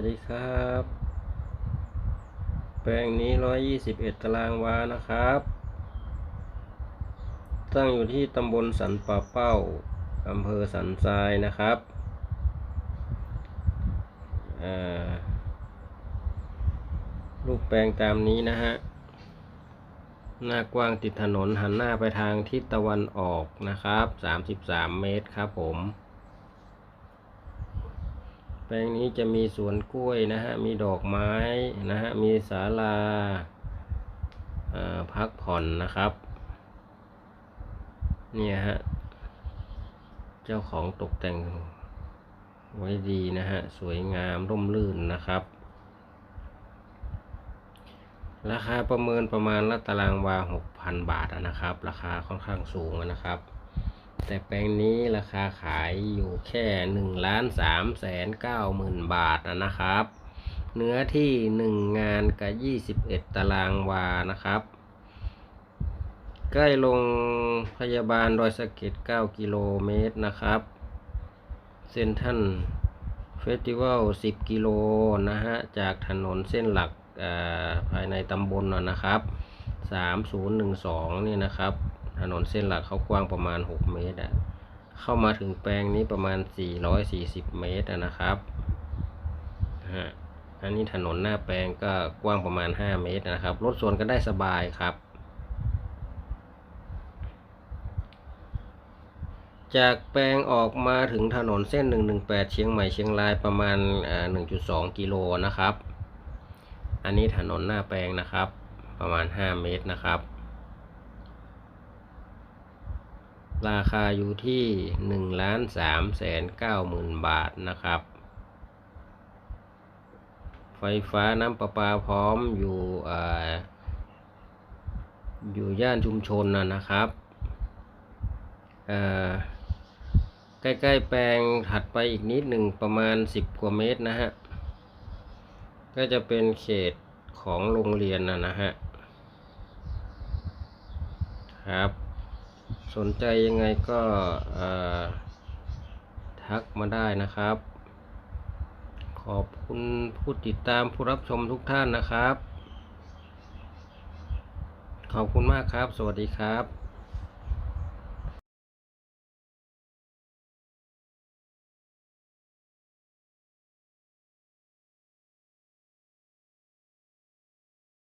วัสดีครับ แปลงนี้ 121 ตารางวานะครับ ตั้งอยู่ที่ตำบลสันป่าเป้าอำเภอสันทรายนะครับรูปแปลงตามนี้นะฮะ หน้ากว้างติดถนนหันหน้าไปทางทิศตะวันออกนะครับ 33 เมตรครับผม แปลงนี้จะมีสวนกล้วยนะฮะ มีดอกไม้นะฮะ มีศาลาอ่อพักผ่อนนะครับ เนี่ยฮะ เจ้าของตกแต่งไว้ดีนะฮะ สวยงามร่มรื่นนะครับ ราคาประเมินประมาณละตารางวา 6,000 บาทนะครับ ราคาค่อนข้างสูงนะครับ แต่แปลงนี้ราคาขายอยู่แค่1ล้าน3แสน9หมื่นบาทอะนะครับ เนื้อที่1งงานกับ21ตารางวานะครับ ใกล้ลงพยาบาลดอยสะเก็ด9กิโลเมตรนะครับเส้นท่านเฟสติวัล10กิโลนะฮะ จากถนนเส้นหลักภายในตำบลนะนะครับ3012นี่นะครับ ถนนเส้นหลักเขากว้างประมาณ 6 เมตรอะเข้ามาถึงแปลงนี้ประมาณ 440 เมตรนะครับฮะอันนี้ถนนหน้าแปลงก็กว้างประมาณ 5 เมตรนะครับ รถสวนก็ได้สบายครับ จากแปลงออกมาถึงถนนเส้น 118 เชียงใหม่เชียงรายประมาณ 1.2 กิโลนะครับ อันนี้ถนนหน้าแปลงนะครับ ประมาณ 5 เมตรนะครับ ราคาอยู่ที่1ล้าน3แสน9หมื่นบาทนะครับ ไฟฟ้าน้ำประปาพร้อมอยู่ออยู่ย่านชุมชนนะนะครับใกล้ๆแปลงถัดไปอีกนิดหนึ่งประมาณ 10 กว่าเมตรนะฮะ ก็จะเป็นเขตของโรงเรียนนะนะฮะ ครับ สนใจยังไงก็ทักมาได้นะครับ ขอบคุณผู้ติดตามผู้รับชมทุกท่านนะครับ ขอบคุณมากครับ สวัสดีครับ